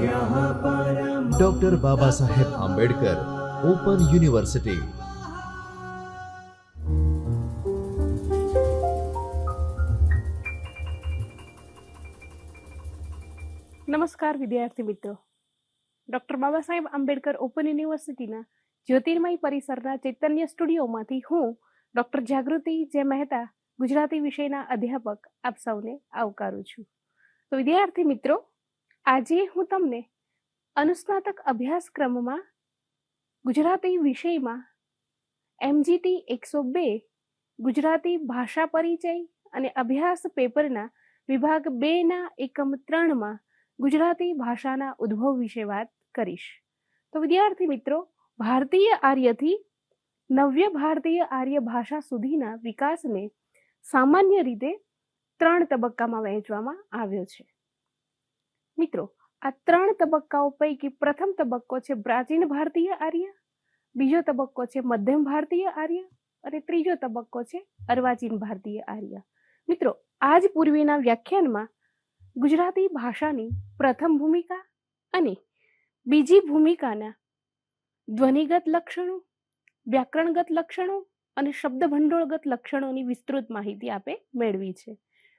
Doctor Baba Saheb Ambedkar open university નમસ્કાર, વિદ્યાર્થી મિત્રો. ડૉક્ટર બાબા સાહેબ આંબેડકર ઓપન યુનિવર્સિટીના જ્યોતિર્મય પરિસરના ચૈતન્ય સ્ટુડિયોમાંથી હું ડૉક્ટર જાગૃતિ જે મહેતા ગુજરાતી વિષયના અધ્યાપક આપ સૌને આવકારું છું. તો વિદ્યાર્થી મિત્રો આજે હું તમને અનુસ્નાતક અભ્યાસક્રમમાં ગુજરાતી વિષયમાં એમજીટી એકસો બે, ગુજરાતી ભાષા પરિચય અને અભ્યાસ પેપરના વિભાગ બેના એકમ ત્રણમાં ગુજરાતી ભાષાના ઉદ્ભવ વિશે વાત કરીશ. તો વિદ્યાર્થી મિત્રો, ભારતીય આર્યથી નવ્ય ભારતીય આર્ય ભાષા સુધીના વિકાસને સામાન્ય રીતે ત્રણ તબક્કામાં વહેંચવામાં આવ્યો છે. મિત્રો, આ ત્રણ તબક્કાઓ પૈકી પ્રથમ તબક્કો છે પ્રાચીન ભારતીય આર્ય, બીજો તબક્કો છે મધ્યમ ભારતીય આર્ય અને ત્રીજો તબક્કો છે અર્વાચીન ભારતીય આર્ય. મિત્રો, આજ પૂર્વીના વ્યાખ્યાનમાં ગુજરાતી ભાષાની પ્રથમ ભૂમિકા અને બીજી ભૂમિકાના ધ્વનિગત લક્ષણો, વ્યાકરણગત લક્ષણો અને શબ્દ ભંડોળગત લક્ષણોની વિસ્તૃત માહિતી આપે મેળવી છે.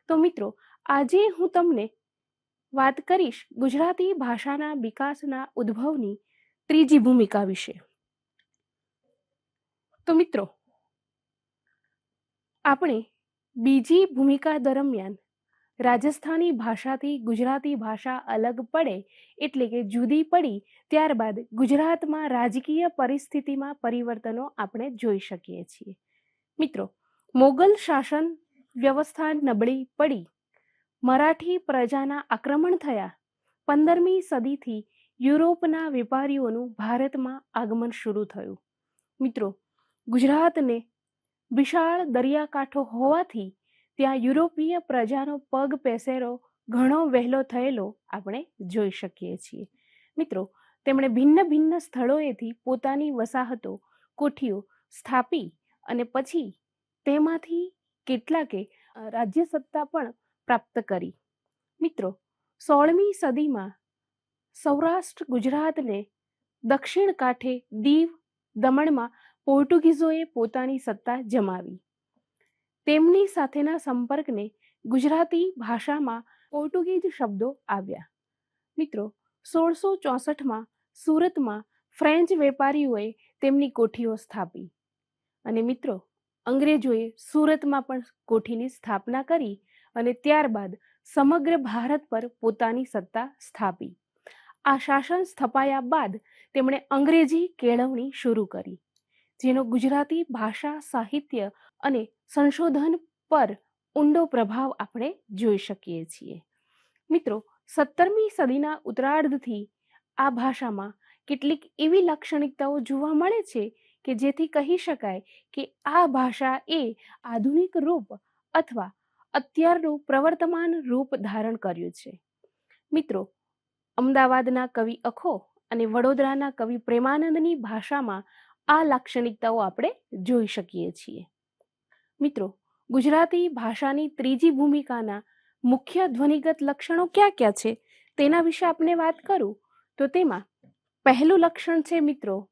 તો મિત્રો, આજે હું તમને વાત કરીશ ગુજરાતી ભાષાના વિકાસના ઉદ્ભવની ત્રીજી ભૂમિકા વિશે. તો મિત્રો, આપણે બીજી ભૂમિકા દરમિયાન રાજસ્થાની ભાષાથી ગુજરાતી ભાષા અલગ પડે એટલે કે જુદી પડી, ત્યારબાદ ગુજરાતમાં રાજકીય પરિસ્થિતિમાં પરિવર્તનો આપણે જોઈ શકીએ છીએ. મિત્રો, મોગલ શાસન વ્યવસ્થા નબળી પડી મરાઠી પ્રજાના આક્રમણ થયા. પંદરમી સદીથી યુરોપના વેપારીઓનું ભારતમાં આગમન શરૂ થયું. મિત્રો, ગુજરાતને વિશાળ દરિયાકાંઠો હોવાથી ત્યાં યુરોપીય પ્રજાનો પગ પેસેરો ઘણો વહેલો થયેલો આપણે જોઈ શકીએ છીએ. મિત્રો, તેમણે ભિન્ન ભિન્ન સ્થળોએથી પોતાની વસાહતો કોઠીઓ સ્થાપી અને પછી તેમાંથી કેટલાકે રાજ્ય સત્તા પણ પ્રાપ્ત કરી. મિત્રો, સોળમી સદીમાં સૌરાષ્ટ્ર ગુજરાતને દક્ષિણ કાંઠે દીવ દમણમાં પોર્ટુગીઝોએ પોતાની સત્તા જમાવી. તેમની સાથેના સંપર્કને ગુજરાતી ભાષામાં પોર્ટુગીઝ શબ્દો આવ્યા. મિત્રો, સોળસો ચોસઠમાં સુરતમાં ફ્રેન્ચ વેપારીઓએ તેમની કોઠીઓ સ્થાપી. અને મિત્રો, અંગ્રેજોએ સુરતમાં પણ કોઠીની સ્થાપના કરી અને ત્યારબાદ સમગ્ર ભારત પર પોતાની સત્તા સ્થાપી. આ શાસન સ્થપાયા બાદ તેમણે અંગ્રેજી કેળવણી શરૂ કરી, જેનો ગુજરાતી ભાષા સાહિત્ય અને સંશોધન પર ઊંડો પ્રભાવ આપણે જોઈ શકીએ છીએ. મિત્રો, સત્તરમી સદીના ઉત્તરાર્ધથી આ ભાષામાં કેટલીક એવી લાક્ષણિકતાઓ જોવા મળે છે કે જેથી કહી શકાય કે આ ભાષા એ આધુનિક રૂપ અથવા અત્યારનું પ્રવર્તમાન રૂપ ધારણ કર્યું છે. મિત્રો, અમદાવાદના કવિ અખો અને વડોદરાના કવિ પ્રેમાનંદની ભાષામાં આ લાક્ષણિકતાઓ આપણે જોઈ શકીએ છીએ. મિત્રો, ગુજરાતી ભાષાની ત્રીજી ભૂમિકાના મુખ્ય ધ્વનિગત લક્ષણો ક્યાં ક્યાં છે તેના વિશે આપણે વાત કરું? તો તેમાં પહેલું લક્ષણ છે મિત્રો,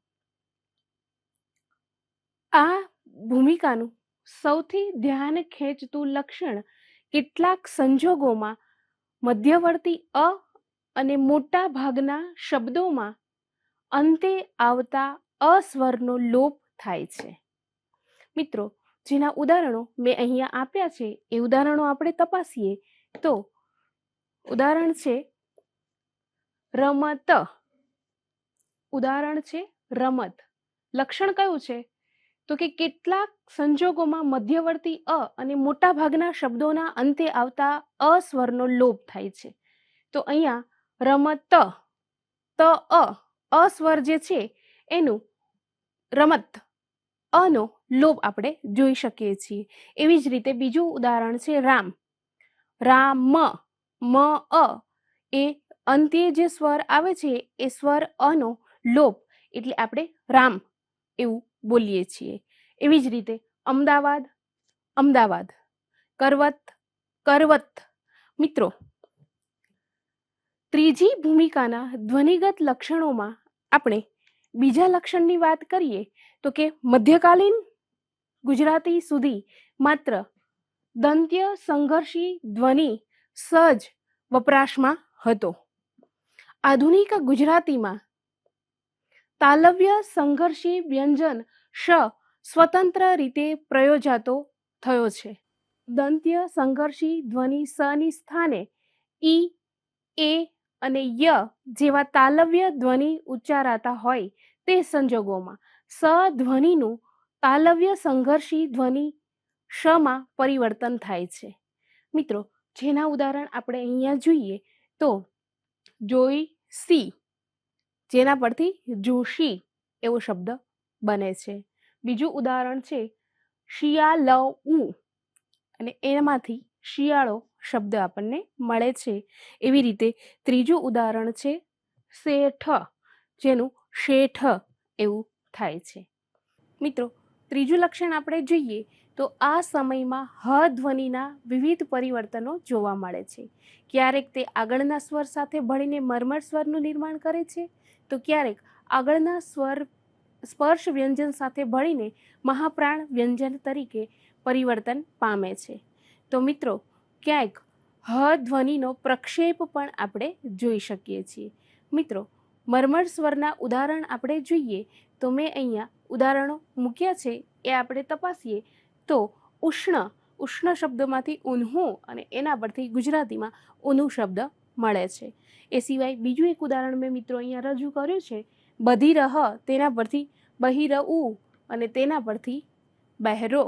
આ ભૂમિકાનું સૌથી ધ્યાન ખેંચતું લક્ષણ કેટલાક સંજોગોમાં મધ્યવર્તી અ અને મોટા ભાગના શબ્દોમાં અંતે આવતા અસ્વરનો લોપ થાય છે. મિત્રો, જેના ઉદાહરણો મેં અહીંયા આપ્યા છે, એ ઉદાહરણો આપણે તપાસીએ તો ઉદાહરણ છે રમત. ઉદાહરણ છે રમત. લક્ષણ કયું છે? તો કે કેટલાક સંજોગોમાં મધ્યવર્તી અ અને મોટા ભાગના શબ્દોના અંતે આવતા અ સ્વરનો લોપ થાય છે. તો અહીંયા રમત, ત, અ, અસ્વર જે છે એનું રમત, અનો લોપ આપણે જોઈ શકીએ છીએ. એવી જ રીતે બીજું ઉદાહરણ છે રામ. રામ, મ, અ, એ અંતે જે સ્વર આવે છે એ સ્વર અનો લોપ. એટલે આપણે રામ એવું બોલીએ છીએ. એવી જ રીતે અમદાવાદ અમદાવાદ, કરવત કરવત. મિત્રો, ત્રીજી ભૂમિકાના ધ્વનિગત લક્ષણોમાં આપણે બીજા લક્ષણની વાત કરીએ તો કે મધ્યકાલીન ગુજરાતી સુધી માત્ર દંત્ય સંઘર્ષી ધ્વનિ સજ વપરાશમાં હતો. આધુનિક ગુજરાતીમાં તાલવ્ય સંઘર્ષી વ્યંજન શ સ્વતંત્ર રીતે પ્રયોજાતો થયો છે. દંત્ય સંઘર્ષી ધ્વનિ સની સ્થાને ઈ, એ અને ય જેવા તાલવ્ય ધ્વનિ ઉચ્ચારાતા હોય તે સંજોગોમાં સ ધ્વનિનું તાલવ્ય સંઘર્ષી ધ્વનિ શમાં પરિવર્તન થાય છે. મિત્રો, જેના ઉદાહરણ આપણે અહીંયા જોઈએ તો જોઈ સી જેના પરથી જોશી એવો શબ્દ બને છે. બીજું ઉદાહરણ છે શિયાલઉ અને એમાંથી શિયાળો શબ્દ આપણને મળે છે. એવી રીતે ત્રીજું ઉદાહરણ છે શેઠ, જેનું શેઠ એવું થાય છે. મિત્રો, ત્રીજું લક્ષણ આપણે જોઈએ તો આ સમયમાં હ ધ્વનિના વિવિધ પરિવર્તનો જોવા મળે છે. ક્યારેક તે આગળના સ્વર સાથે ભળીને મર્મર સ્વરનું નિર્માણ કરે છે તો ક્યારેક આગળના સ્વર, સ્પર્શ વ્યંજન સાથે ભળીને મહાપ્રાણ વ્યંજન તરીકે પરિવર્તન પામે છે. તો મિત્રો, ક્યાંક હ ધ્વનિનો પ્રક્ષેપ પણ આપણે જોઈ શકીએ છીએ. મિત્રો, મર્મર સ્વરના ઉદાહરણ આપણે જોઈએ તો મેં અહીંયા ઉદાહરણો મૂક્યા છે, એ આપણે તપાસીએ. તો ઉષ્ણ ઉષ્ણ શબ્દમાંથી ઊન્હું અને એના પરથી ગુજરાતીમાં ઊનું શબ્દ મળે છે. એ સિવાય બીજું એક ઉદાહરણ મેં મિત્રો અહીંયા રજૂ કર્યું છે. બધી રહ તેના પરથી બહિર ઉ અને તેના પરથી બહેરો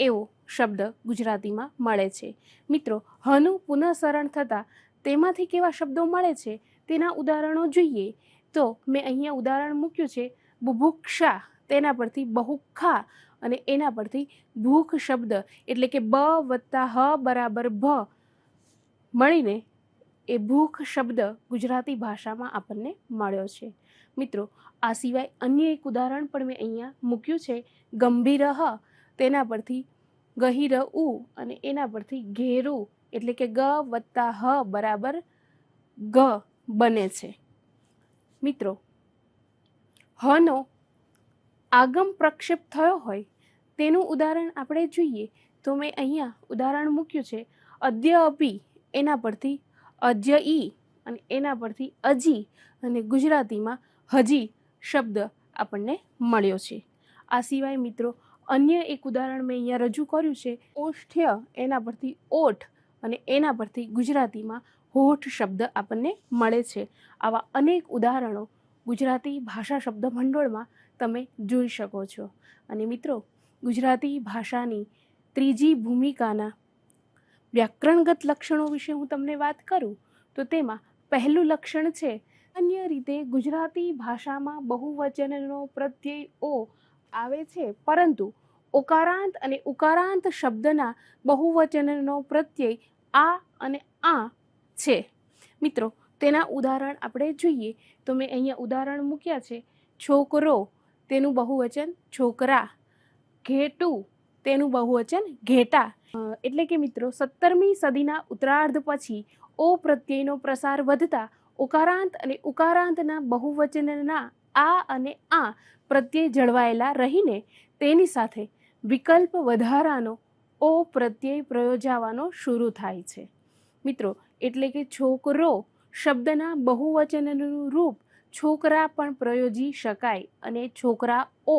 એવો શબ્દ ગુજરાતીમાં મળે છે. મિત્રો, હનું પુનઃસરણ થતાં તેમાંથી કેવા શબ્દો મળે છે તેના ઉદાહરણો જોઈએ. તો મેં અહીંયા ઉદાહરણ મૂક્યું છે, બુભુક્ષા તેના પરથી બહુખા અને એના પરથી ભૂખ શબ્દ એટલે કે બ વત્તા હ બરાબર ભ મળીને એ ભૂખ શબ્દ ગુજરાતી ભાષામાં આપણને મળ્યો છે. મિત્રો, આ સિવાય અન્ય એક ઉદાહરણ પણ મેં અહીંયા મૂક્યું છે. ગંભીર હ તેના પરથી ગહીર ઉ અને એના પરથી ઘેરું એટલે કે ગ વત્તા હ બરાબર ગ બને છે. મિત્રો હનો આગમ પ્રક્ષેપ થયો હોય તેનું ઉદાહરણ આપણે જોઈએ તો મેં અહીંયા ઉદાહરણ મૂક્યું છે. અદ્ય અપી એના પરથી અજ્ય ઈ અને એના પરથી અજી અને ગુજરાતીમાં હજી શબ્દ આપણને મળ્યો છે. આ સિવાય મિત્રો, અન્ય એક ઉદાહરણ મેં અહીંયા રજૂ કર્યું છે. ઓષ્ઠ્ય એના પરથી ઓઠ અને એના પરથી ગુજરાતીમાં હોઠ શબ્દ આપણને મળે છે. આવા અનેક ઉદાહરણો ગુજરાતી ભાષા શબ્દ ભંડોળમાં તમે જોઈ શકો છો. અને મિત્રો, ગુજરાતી ભાષાની ત્રીજી ભૂમિકાના વ્યાકરણગત લક્ષણો વિશે હું તમને વાત કરું, તો તેમાં પહેલું લક્ષણ છે, અન્ય રીતે ગુજરાતી ભાષામાં બહુવચનનો પ્રત્યય ઓ આવે છે, પરંતુ ઓકારાંત અને ઉકારાંત શબ્દના બહુવચનનો પ્રત્યય આ અને આ છે. મિત્રો, તેના ઉદાહરણ આપણે જોઈએ, તો મેં અહીંયા ઉદાહરણ મૂક્યા છે, છોકરો તેનું બહુવચન છોકરા, ઘેટું તેનું બહુવચન ઘેટા. એટલે કે મિત્રો, સત્તરમી સદીના ઉત્તરાર્ધ પછી ઓ પ્રત્યયનો પ્રસાર વધતા ઉકારાંત અને ઉકારાંતના બહુવચનના આ અને આ પ્રત્યય જળવાયેલા રહીને તેની સાથે વિકલ્પ વધારાનો ઓ પ્રત્યય પ્રયોજાવાનો શરૂ થાય છે. મિત્રો, એટલે કે છોકરો શબ્દના બહુવચનનું રૂપ છોકરા પણ પ્રયોજી શકાય અને છોકરા ઓ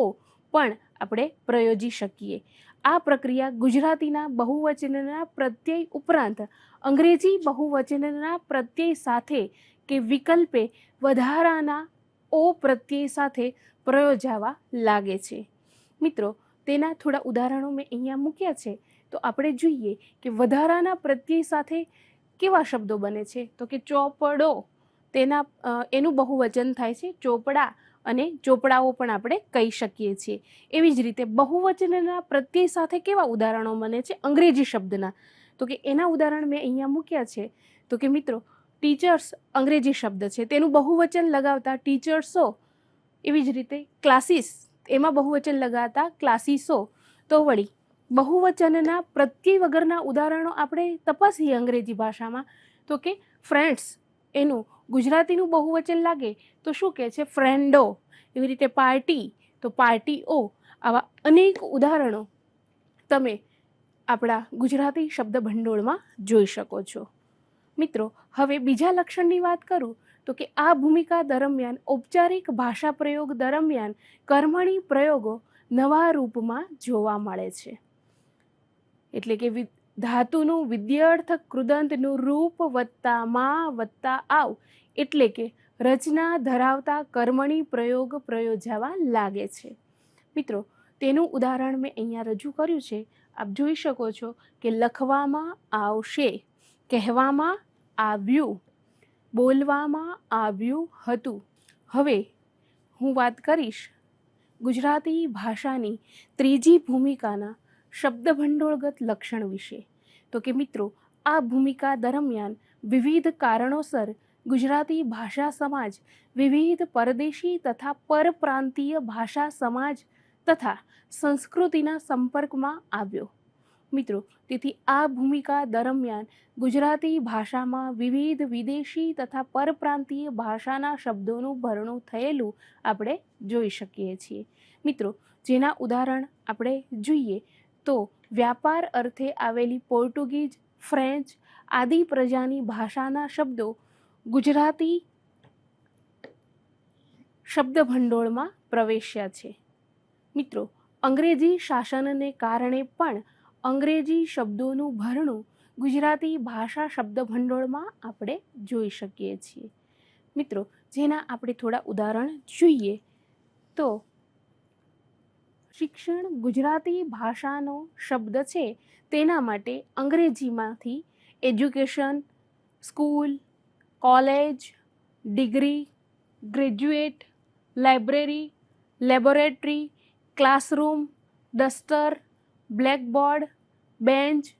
પણ આપણે પ્રયોજી શકીએ. આ પ્રક્રિયા ગુજરાતીના બહુવચનના પ્રત્યય ઉપરાંત અંગ્રેજી બહુવચનના પ્રત્યય સાથે કે વિકલ્પે વધારાના ઓ પ્રત્યય સાથે પ્રયોજાવા લાગે છે. મિત્રો, તેના થોડા ઉદાહરણો મેં અહીંયા મૂક્યા છે. તો આપણે જોઈએ કે વધારાના પ્રત્યય સાથે કેવા શબ્દો બને છે? તો કે ચોપડો. તેના એનું બહુવચન થાય છે ચોપડા. અને ચોપડાઓ પણ આપણે કહી શકીએ છીએ. એવી જ રીતે બહુવચનના પ્રત્યય સાથે કેવા ઉદાહરણો બને છે? અંગ્રેજી શબ્દના. તો કે એના ઉદાહરણ મેં અહીંયા મૂક્યા છે. તો કે મિત્રો, ટીચર્સ અંગ્રેજી શબ્દ છે. તેનું બહુવચન લગાવતા ટીચર્સો, એવી જ રીતે ક્લાસીસ, એમાં બહુવચન લગાવતા ક્લાસીસો. તો વળી, બહુવચનના પ્રત્યય વગરના ઉદાહરણો આપણે તપાસીએ અંગ્રેજી ભાષામાં. તો કે ફ્રેન્ડ્સ એનું ગુજરાતીનું બહુવચન લાગે તો શું કહે છે? ફ્રેન્ડો એવી રીતે પાર્ટી તો પાર્ટીઓ આવા અનેક ઉદાહરણો તમે આપણા ગુજરાતી શબ્દ ભંડોળમાં જોઈ શકો છો. મિત્રો, હવે બીજા લક્ષણની વાત કરું તો કે આ ભૂમિકા દરમિયાન ઔપચારિક ભાષા પ્રયોગ દરમિયાન કર્મણી પ્રયોગો નવા રૂપમાં જોવા મળે છે. એટલે કે ધાતુનું વિદ્યાર્થક કૃદંતનું રૂપ વત્તા માં વત્તા આવ. એટલે કે રચના ધરાવતા કર્મણી પ્રયોગ પ્રયોજાવા લાગે છે. મિત્રો, તેનું ઉદાહરણ મેં અહીંયા રજૂ કર્યું છે. આપ જોઈ શકો છો કે લખવામાં આવશે, કહેવામાં આવ્યું, બોલવામાં આવ્યું હતું. હવે હું વાત કરીશ ગુજરાતી ભાષાની ત્રીજી ભૂમિકાના શબ્દભંડોળગત લક્ષણ વિશે. તો કે મિત્રો, આ ભૂમિકા દરમિયાન વિવિધ કારણોસર ગુજરાતી ભાષા સમાજ, વિવિધ પરદેશી તથા પરપ્રાંતીય ભાષા સમાજ તથા સંસ્કૃતિના સંપર્કમાં આવ્યો. મિત્રો, તેથી આ ભૂમિકા દરમિયાન ગુજરાતી ભાષામાં વિવિધ વિદેશી તથા પરપ્રાંતીય ભાષાના શબ્દોનું ભરણું થયેલું આપણે જોઈ શકીએ છીએ. મિત્રો, જેના ઉદાહરણ આપણે જોઈએ તો વ્યાપાર અર્થે આવેલી પોર્ટુગીઝ, ફ્રેન્ચ આદિ પ્રજાની ભાષાના શબ્દો ગુજરાતી શબ્દભંડોળમાં પ્રવેશ્યા છે. મિત્રો, અંગ્રેજી શાસનને કારણે પણ અંગ્રેજી શબ્દોનું ભરણું ગુજરાતી ભાષા શબ્દભંડોળમાં આપણે જોઈ શકીએ છીએ. મિત્રો, જેના આપણે થોડા ઉદાહરણ જોઈએ, તો શિક્ષણ ગુજરાતી ભાષાનો શબ્દ છે તેના માટે અંગ્રેજીમાંથી education school college degree graduate library laboratory classroom duster blackboard bench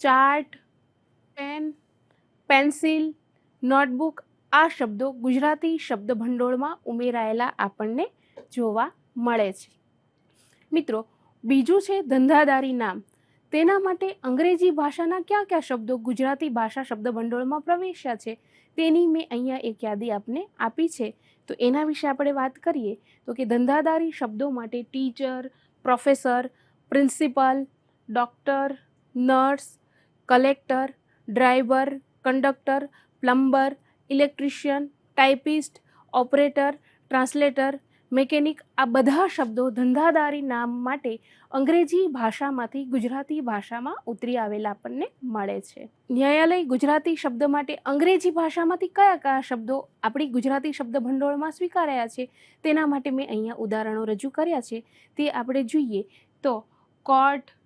chart pen pencil notebook આ શબ્દો ગુજરાતી શબ્દ ભંડોળમાં ઉમેરાયેલા આપણને જોવા મળે છે. મિત્રો, બીજું છે ધંધાદારી નામ. તેના માટે અંગ્રેજી ભાષાના કયા કયા શબ્દો ગુજરાતી ભાષા શબ્દ ભંડોળમાં પ્રવેશ્યા છે, તેની મેં અહીંયા એક યાદી આપને આપી છે. તો એના વિશે આપણે વાત કરીએ તો કે ધંધાદારી શબ્દો માટે teacher, professor, principal, doctor, nurse, collector, driver, conductor, plumber, electrician, typist, operator, translator mechanic આ બધા શબ્દો ધંધાદારી નામ માટે અંગ્રેજી ભાષામાંથી ગુજરાતી ભાષામાં ઉતરી આવેલા આપણને મળે છે. ન્યાયાલય ગુજરાતી શબ્દ માટે અંગ્રેજી ભાષામાંથી કયા કયા શબ્દો આપણી ગુજરાતી શબ્દ ભંડોળમાં સ્વીકારાયા છે તેના માટે મેં અહીંયા ઉદાહરણો રજૂ કર્યા છે. તે આપણે જોઈએ તો કોર્ટ,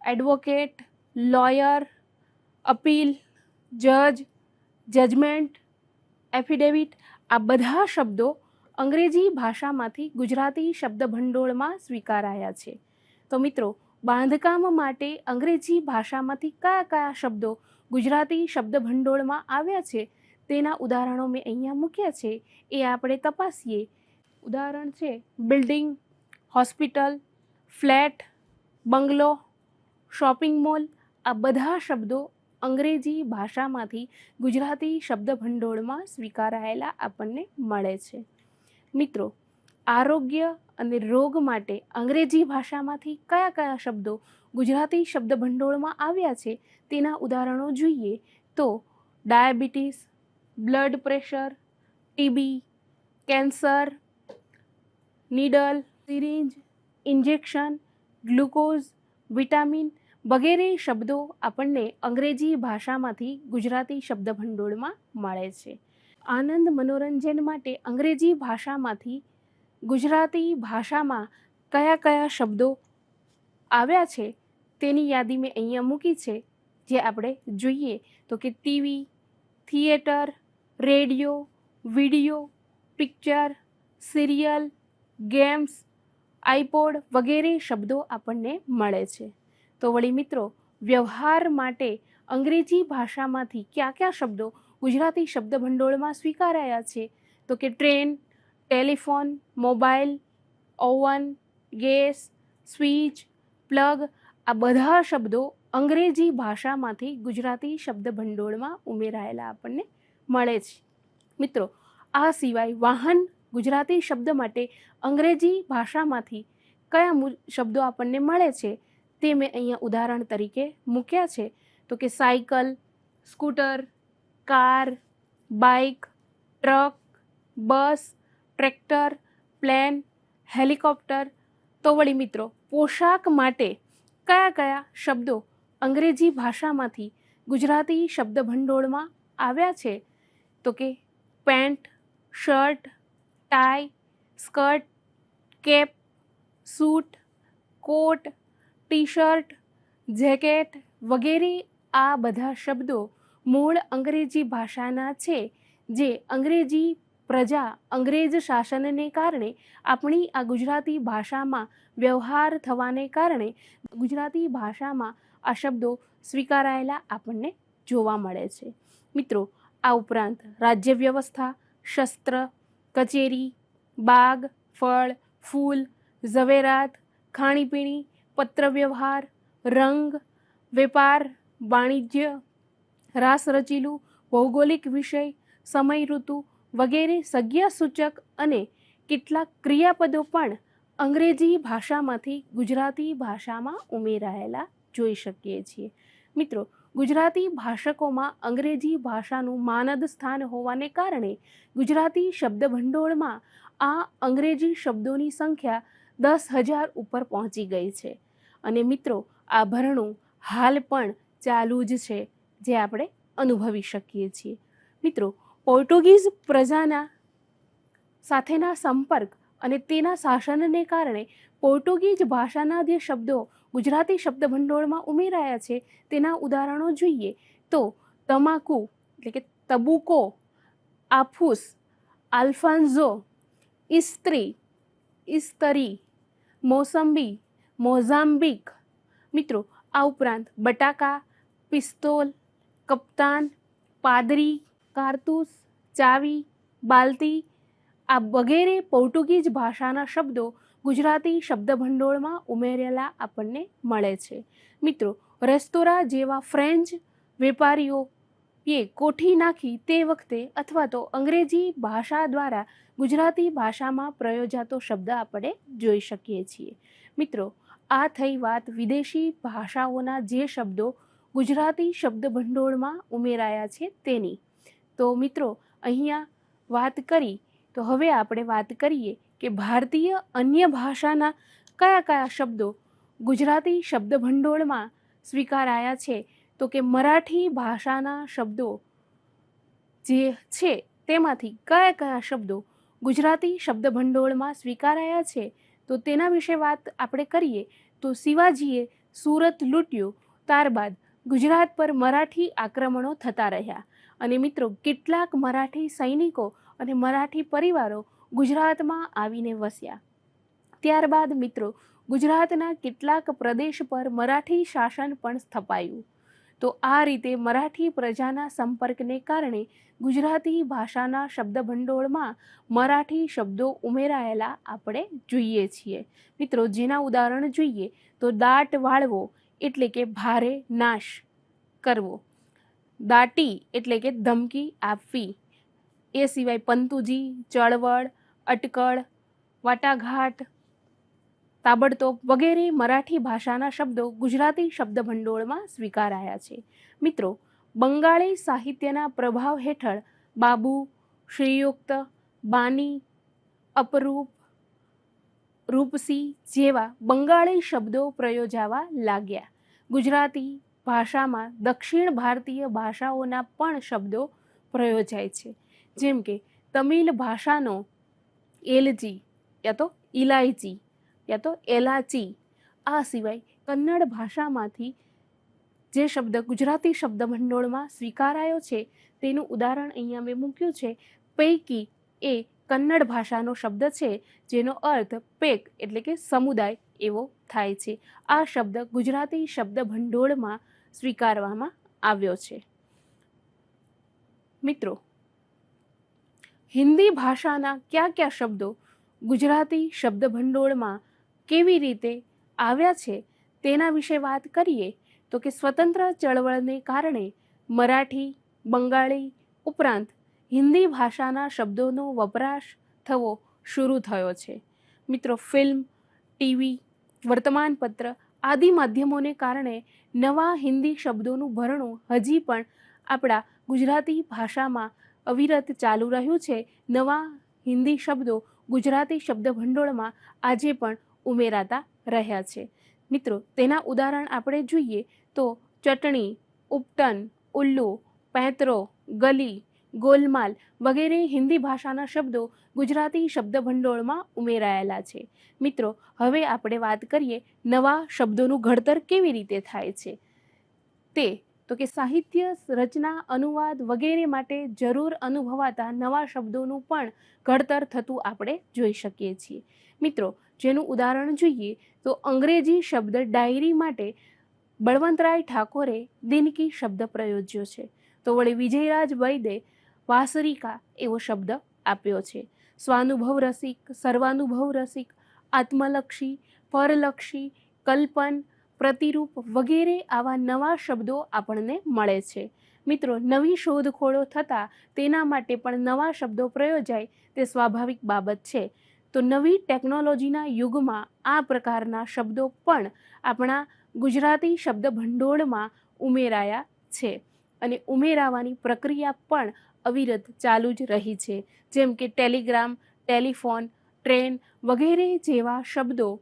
એડવોકેટ, લોયર, અપીલ, જજ, જજમેન્ટ, એફિડેવિટ આ બધા શબ્દો અંગ્રેજી ભાષામાંથી ગુજરાતી શબ્દભંડોળમાં સ્વીકારાયા છે. તો મિત્રો, બાંધકામ માટે અંગ્રેજી ભાષામાંથી કયા કયા શબ્દો ગુજરાતી શબ્દભંડોળમાં આવ્યા છે, તેના ઉદાહરણો મેં અહીંયા મૂક્યા છે. એ આપણે તપાસીએ. ઉદાહરણ છે, building, hospital, flat, bungalow, shopping mall, આ બધા શબ્દો અંગ્રેજી ભાષામાંથી ગુજરાતી શબ્દભંડોળમાં સ્વીકારાયેલા આપણને મળે છે. મિત્રો, આરોગ્ય અને રોગ માટે અંગ્રેજી ભાષામાંથી કયા કયા શબ્દો ગુજરાતી શબ્દ ભંડોળમાં આવ્યા છે તેના ઉદાહરણો જોઈએ તો diabetes, blood pressure, TB, cancer, needle, syringe, injection, glucose, vitamin વગેરે શબ્દો આપણને અંગ્રેજી ભાષામાંથી ગુજરાતી શબ્દ ભંડોળમાં મળે છે. આનંદ મનોરંજન માટે અંગ્રેજી ભાષામાંથી ગુજરાતી ભાષામાં કયા કયા શબ્દો આવ્યા છે તેની યાદી મેં અહીંયા મૂકી છે, જે આપણે જોઈએ. તો કે TV, theatre, radio, video, picture, serial, games, iPod વગેરે શબ્દો આપણને મળે છે. તો વળી મિત્રો, વ્યવહાર માટે અંગ્રેજી ભાષામાંથી કયા કયા શબ્દો ગુજરાતી શબ્દભંડોળમાં સ્વીકારાયા છે. તો કે train, telephone, mobile, oven, gas, switch, plug આ બધા શબ્દો અંગ્રેજી ભાષામાંથી ગુજરાતી શબ્દ ભંડોળમાં ઉમેરાયેલા આપણને મળે છે. મિત્રો, આ સિવાય વાહન ગુજરાતી શબ્દ માટે અંગ્રેજી ભાષામાંથી કયા શબ્દો આપણને મળે છે તે મેં અહીંયા ઉદાહરણ તરીકે મૂક્યા છે. તો કે cycle, scooter car, bike, truck, bus, tractor, plane, helicopter. તો વળી મિત્રો, પોશાક માટે કયા કયા શબ્દો અંગ્રેજી ભાષામાંથી ગુજરાતી શબ્દ ભંડોળમાં આવ્યા છે? તો કે pant, shirt, tie, skirt, cap, suit, coat T shirt jacket વગેરે આ બધા શબ્દો મૂળ અંગ્રેજી ભાષાના છે, જે અંગ્રેજી પ્રજા, અંગ્રેજ શાસનને કારણે આપણી આ ગુજરાતી ભાષામાં વ્યવહાર થવાને કારણે ગુજરાતી ભાષામાં આ શબ્દો સ્વીકારાયેલા આપણને જોવા મળે છે. મિત્રો, આ ઉપરાંત રાજ્ય વ્યવસ્થા, શસ્ત્ર, કચેરી, બાગ, ફળ, ફૂલ, ઝવેરાત, ખાણીપીણી પત્રવ્યવહાર રંગ, વેપાર, વાણિજ્ય રાસ રચીલું ભૌગોલિક વિષય સમય ઋતુ વગેરે સૂચક અને કેટલાક ક્રિયાપદો પણ અંગ્રેજી ભાષામાંથી ગુજરાતી ભાષામાં ઉમેરાયેલા જોઈ શકીએ છીએ. મિત્રો, ગુજરાતી ભાષકોમાં અંગ્રેજી ભાષાનું માનદ સ્થાન હોવાને કારણે ગુજરાતી શબ્દભંડોળમાં આ અંગ્રેજી શબ્દોની સંખ્યા દસ હજાર ઉપર પહોંચી ગઈ છે. અને મિત્રો, આ ભરણું હાલ પણ ચાલુ જ છે. જે આપણે અનુભવી શકીએ છીએ. મિત્રો, પોર્ટુગીઝ પ્રજાના સાથેના સંપર્ક અને તેના શાસનને કારણે પોર્ટુગીઝ ભાષાના જે શબ્દો ગુજરાતી શબ્દ ભંડોળમાં ઉમેરાયા છે, તેના ઉદાહરણો જોઈએ તો તમાકુ એટલે કે તબુકો, આફૂસ, આલ્ફાન્ઝો, ઇસ્ત્રી, ઇસ્તરી, મોસંબી, મોઝામ્બિક. મિત્રો, આ ઉપરાંત બટાકા, પિસ્તોલ કપ્તાન, પાદરી, કારતૂસ, ચાવી બાલતી આ વગેરે પોર્ટુગીઝ ભાષાના શબ્દો ગુજરાતી શબ્દભંડોળમાં ઉમેરેલા આપણને મળે છે. મિત્રો, રેસ્તોરાં જેવા ફ્રેન્ચ વેપારીઓ એ કોઠી નાખી તે વખતે અથવા તો અંગ્રેજી ભાષા દ્વારા ગુજરાતી ભાષામાં પ્રયોજાતો શબ્દ આપણે જોઈ શકીએ છીએ. મિત્રો, આ થઈ વાત વિદેશી ભાષાઓના જે શબ્દો ગુજરાતી શબ્દ ભંડોળમાં ઉમેરાયા છે તેની. તો મિત્રો, અહીંયા વાત કરી, તો હવે આપણે વાત કરીએ કે ભારતીય અન્ય ભાષાના કયા કયા શબ્દો ગુજરાતી શબ્દ ભંડોળમાં સ્વીકારાયા છે. તો કે મરાઠી ભાષાના શબ્દો જે છે તેમાંથી કયા કયા શબ્દો ગુજરાતી શબ્દ ભંડોળમાં સ્વીકારાયા છે. તો તેના વિશે વાત આપણે કરીએ, તો શિવાજીએ સુરત લૂંટ્યું, ત્યારબાદ ગુજરાત પર મરાઠી આક્રમણો થતા રહ્યા. અને મિત્રો, કેટલાક મરાઠી સૈનિકો અને મરાઠી પરિવારો ગુજરાતમાં આવીને વસ્યા. ત્યારબાદ મિત્રો, ગુજરાતના કેટલાક પ્રદેશ પર મરાઠી શાસન પણ સ્થપાયું. તો આ રીતે મરાઠી પ્રજાના સંપર્કને કારણે ગુજરાતી ભાષાના શબ્દભંડોળમાં મરાઠી શબ્દો ઉમેરાયેલા આપણે જોઈએ છીએ. મિત્રો, જેના ઉદાહરણ જોઈએ તો દાટ વાળવો એટલે કે ભારે નાશ કરવો. દાટી એટલે કે ધમકી આપવી. એ સિવાય પંતુજી, ચળવળ, અટકળ, વાટાઘાટ, તાબડતોબ વગેરે મરાઠી ભાષાના શબ્દો ગુજરાતી શબ્દભંડોળમાં સ્વીકારાયા છે. મિત્રો, બંગાળી સાહિત્યના પ્રભાવ હેઠળ બાબુ, શ્રીયુક્ત, બાની, અપરૂપ રૂપસી જેવા બંગાળી શબ્દો પ્રયોજાવા લાગ્યા. ગુજરાતી ભાષામાં દક્ષિણ ભારતીય ભાષાઓના પણ શબ્દો પ્રયોજાય છે. જેમ કે તમિલ ભાષાનો એલજી યા તો ઇલાયચી યા તો એલાચી. આ સિવાય કન્નડ ભાષામાંથી જે શબ્દ ગુજરાતી શબ્દ ભંડોળમાં સ્વીકારાયો છે, તેનું ઉદાહરણ અહીંયા મેં મૂક્યું છે. પૈકી એ કન્નડ ભાષાનો શબ્દ છે, જેનો અર્થ પેક એટલે કે સમુદાય એવો થાય છે. આ શબ્દ ગુજરાતી શબ્દ ભંડોળમાં સ્વીકારવામાં આવ્યો છે. મિત્રો, હિન્દી ભાષાના કયા કયા શબ્દો ગુજરાતી શબ્દ ભંડોળમાં કેવી રીતે આવ્યા છે તેના વિશે વાત કરીએ તો કે સ્વતંત્ર ચળવળને કારણે મરાઠી, બંગાળી ઉપરાંત હિન્દી ભાષાના શબ્દોનો વપરાશ થવો શરૂ થયો છે. મિત્રો, ફિલ્મ, ટીવી, વર્તમાનપત્ર આદિ માધ્યમોને કારણે નવા હિન્દી શબ્દોનું ભરણું હજી પણ આપણા ગુજરાતી ભાષામાં અવિરત ચાલુ રહ્યું છે. નવા હિન્દી શબ્દો ગુજરાતી શબ્દ ભંડોળમાં આજે પણ ઉમેરાતા રહ્યા છે. મિત્રો, તેના ઉદાહરણ આપણે જોઈએ તો ચટણી, ઉપટન, ઉલ્લુ, પેંતરો, ગલી ગોલમાલ વગેરે હિન્દી ભાષાના શબ્દો ગુજરાતી શબ્દભંડોળમાં ઉમેરાયેલા છે. મિત્રો, હવે આપણે વાત કરીએ નવા શબ્દોનું ઘડતર કેવી રીતે થાય છે. તે તો કે સાહિત્ય રચના અનુવાદ વગેરે માટે જરૂર અનુભવાતા નવા શબ્દોનું પણ ઘડતર થતું આપણે જોઈ શકીએ છીએ. મિત્રો, જેનું ઉદાહરણ જોઈએ તો અંગ્રેજી શબ્દ ડાયરી માટે બળવંતરાય ઠાકોરે દિનકી શબ્દ પ્રયોજ્યો છે. તો વળી વિજયરાજ વૈદે વાસરિકા એવો શબ્દ આપ્યો છે. સ્વાનુભવ રસિક, સર્વાનુભવ રસિક, આત્મલક્ષી, પરલક્ષી, કલ્પન, પ્રતિરૂપ વગેરે આવા નવા શબ્દો આપણને મળે છે. મિત્રો, નવી શોધખોળો થતાં તેના માટે પણ નવા શબ્દો પ્રયોજાય તે સ્વાભાવિક બાબત છે. તો નવી ટેકનોલોજીના યુગમાં આ પ્રકારના શબ્દો પણ આપણા ગુજરાતી શબ્દ ભંડોળમાં ઉમેરાયા છે. અને ઉમેરાવાની પ્રક્રિયા પણ અવિરત ચાલુ જ રહી છે. જેમ કે ટેલિગ્રામ, ટેલિફોન, ટ્રેન વગેરે જેવા શબ્દો.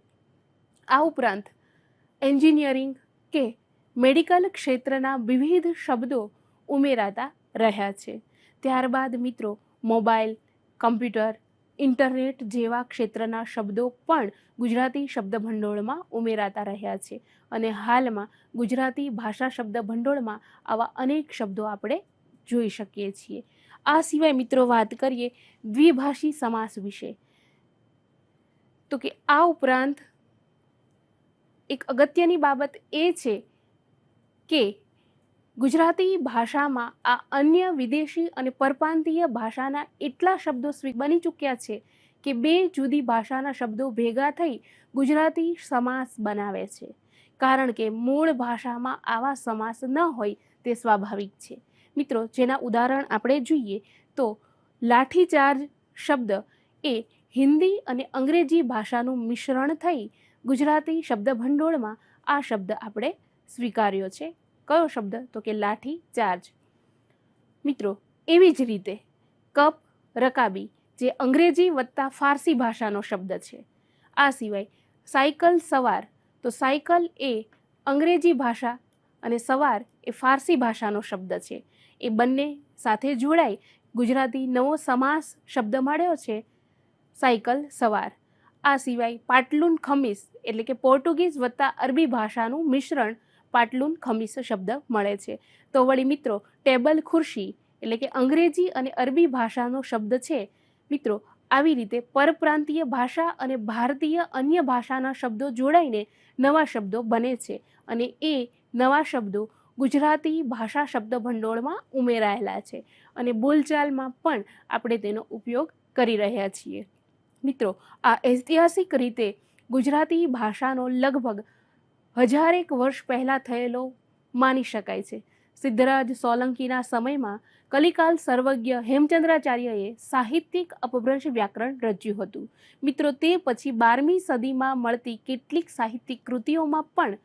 આ ઉપરાંત એન્જિનિયરિંગ કે મેડિકલ ક્ષેત્રના વિવિધ શબ્દો ઉમેરાતા રહ્યા છે. ત્યારબાદ મિત્રો, મોબાઈલ, કમ્પ્યુટર, ઇન્ટરનેટ જેવા ક્ષેત્રના શબ્દો પણ ગુજરાતી શબ્દભંડોળમાં ઉમેરાતા રહ્યા છે. અને હાલમાં ગુજરાતી ભાષા શબ્દભંડોળમાં આવા અનેક શબ્દો આપણે જોઈ શકીએ છીએ. આ સિવાય મિત્રો વાત કરીએ દ્વિભાષી સમાસ વિશે. તો કે આ ઉપરાંત એક અગત્યની બાબત એ છે કે ગુજરાતી ભાષામાં આ અન્ય વિદેશી અને પરપ્રાંતીય ભાષાના એટલા શબ્દો સ્વી, બની ચૂક્યા છે કે બે જુદી ભાષાના શબ્દો ભેગા થઈ ગુજરાતી સમાસ બનાવે છે. કારણ કે મૂળ ભાષામાં આવા સમાસ ન હોય તે સ્વાભાવિક છે. મિત્રો, જેના ઉદાહરણ આપણે જોઈએ તો લાઠીચાર્જ શબ્દ એ હિન્દી અને અંગ્રેજી ભાષાનું મિશ્રણ થઈ ગુજરાતી શબ્દ ભંડોળમાં આ શબ્દ આપણે સ્વીકાર્યો છે. કયો શબ્દ? તો કે લાઠી ચાર્જ મિત્રો, એવી જ રીતે કપ, રકાબી જે અંગ્રેજી વત્તા ફારસી ભાષાનો શબ્દ છે. આ સિવાય સાયકલ સવાર, તો સાયકલ એ અંગ્રેજી ભાષા અને સવાર એ ફારસી ભાષાનો શબ્દ છે. એ બંને સાથે જોડાઈ ગુજરાતી નવો સમાસ શબ્દ મળ્યો છે, સાયકલ સવાર. આ સિવાય પાટલુન ખમીસ એટલે કે પોર્ટુગીઝ વત્તા અરબી ભાષાનું મિશ્રણ પાટલુન ખમીસ શબ્દ મળે છે. તો વળી મિત્રો, ટેબલ ખુરશી એટલે કે અંગ્રેજી અને અરબી ભાષાનો શબ્દ છે. મિત્રો, આવી રીતે પરપ્રાંતીય ભાષા અને ભારતીય અન્ય ભાષાના શબ્દો જોડાઈને નવા શબ્દો બને છે અને એ નવા શબ્દો ગુજરાતી ભાષા શબ્દ ભંડોળમાં ઉમેરાયેલા છે અને બોલચાલમાં પણ આપણે તેનો ઉપયોગ કરી રહ્યા છીએ. મિત્રો, આ ઐતિહાસિક રીતે ગુજરાતી ભાષાનો લગભગ હજારેક વર્ષ પહેલાં થયેલો માની શકાય છે. સિદ્ધરાજ સોલંકીના સમયમાં કલિકાલ સર્વજ્ઞ હેમચંદ્રાચાર્યએ સાહિત્યિક અપભ્રંશ વ્યાકરણ રચ્યું હતું. મિત્રો, તે પછી બારમી સદીમાં મળતી કેટલીક સાહિત્યિક કૃતિઓમાં પણ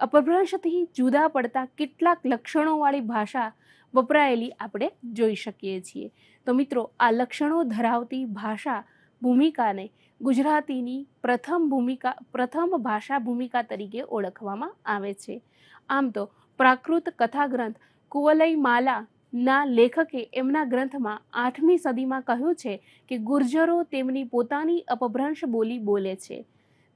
અપભ્રંશથી જુદા પડતા કેટલાક લક્ષણોવાળી ભાષા વપરાયેલી આપણે જોઈ શકીએ છીએ. તો મિત્રો, આ લક્ષણો ધરાવતી ભાષા ભૂમિકાને ગુજરાતીની પ્રથમ ભૂમિકા, પ્રથમ ભાષા ભૂમિકા તરીકે ઓળખવામાં આવે છે. આમ તો પ્રાકૃત કથા ગ્રંથ કુવલઈ માલા ના લેખકે એમના ગ્રંથમાં આઠમી સદીમાં કહ્યું છે કે ગુર્જરો તેમની પોતાની અપભ્રંશ બોલી બોલે છે.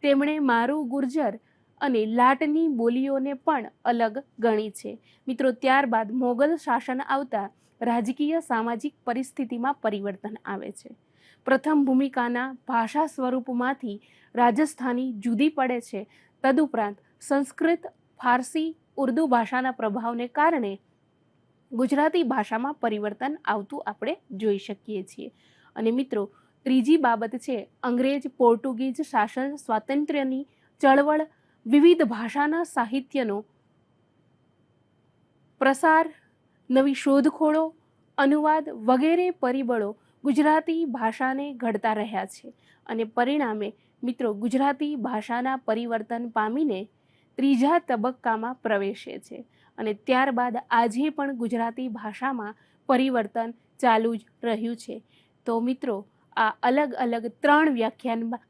તેમણે મારું ગુર્જર અને લાટની બોલીઓને પણ અલગ ગણી છે. મિત્રો, ત્યારબાદ મોગલ શાસન આવતા રાજકીય સામાજિક પરિસ્થિતિમાં પરિવર્તન આવે છે. પ્રથમ ભૂમિકાના ભાષા સ્વરૂપમાંથી રાજસ્થાની જુદી પડે છે. તદુપરાંત સંસ્કૃત, ફારસી, ઉર્દુ ભાષાના પ્રભાવને કારણે ગુજરાતી ભાષામાં પરિવર્તન આવતું આપણે જોઈ શકીએ છીએ. અને મિત્રો, ત્રીજી બાબત છે અંગ્રેજ પોર્ટુગીઝ શાસન સ્વાતંત્ર્યની ચળવળ વિવિધ ભાષાના સાહિત્યનો પ્રસાર, નવી શોધખોળો, અનુવાદ વગેરે પરિબળો ગુજરાતી ભાષાને ઘડતા રહ્યા છે અને પરિણામે મિત્રો ગુજરાતી ભાષાના પરિવર્તન પામીને ત્રીજા તબક્કામાં પ્રવેશે છે અને ત્યારબાદ આજે પણ ગુજરાતી ભાષામાં પરિવર્તન ચાલુ જ રહ્યું છે. તો મિત્રો, આ અલગ અલગ ત્રણ વ્યાખ્યાનમાં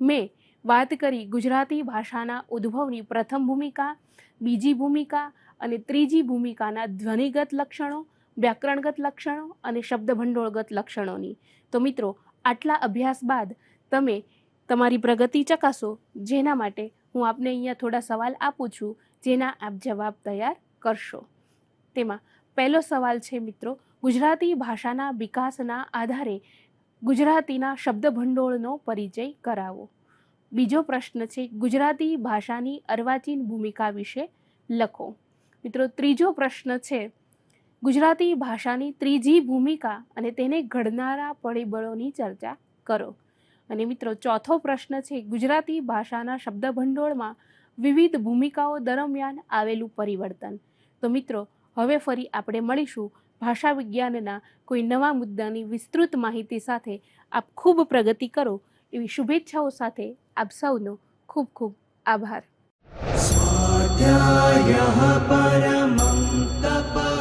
મેં વાત કરી ગુજરાતી ભાષાના ઉદ્ભવની પ્રથમ ભૂમિકા, બીજી ભૂમિકા અને ત્રીજી ભૂમિકાના ધ્વનિગત લક્ષણો, વ્યાકરણગત લક્ષણો અને શબ્દભંડોળગત લક્ષણોની. તો મિત્રો, આટલા અભ્યાસ બાદ તમે તમારી પ્રગતિ ચકાસો, જેના માટે હું આપને અહીંયા થોડા સવાલ આપું છું, જેના આપ જવાબ તૈયાર કરશો. તેમાં પહેલો સવાલ છે મિત્રો, ગુજરાતી ભાષાના વિકાસના આધારે ગુજરાતીના શબ્દભંડોળનો પરિચય કરાવો. બીજો પ્રશ્ન છે, ગુજરાતી ભાષાની અર્વાચીન ભૂમિકા વિશે લખો. મિત્રો, ત્રીજો પ્રશ્ન છે, ગુજરાતી ભાષાની ત્રીજી ભૂમિકા અને તેને ઘડનારા પરિબળોની ચર્ચા કરો. અને મિત્રો, ચોથો પ્રશ્ન છે, ગુજરાતી ભાષાના શબ્દભંડોળમાં વિવિધ ભૂમિકાઓ દરમિયાન આવેલું પરિવર્તન. તો મિત્રો, હવે ફરી આપણે મળીશું ભાષા વિજ્ઞાનના કોઈ નવા મુદ્દાની વિસ્તૃત માહિતી સાથે. આપ ખૂબ પ્રગતિ કરો એવી શુભેચ્છાઓ સાથે આપ સૌનો ખૂબ ખૂબ આભાર. સ્વાધ્યાય પરમં તપ.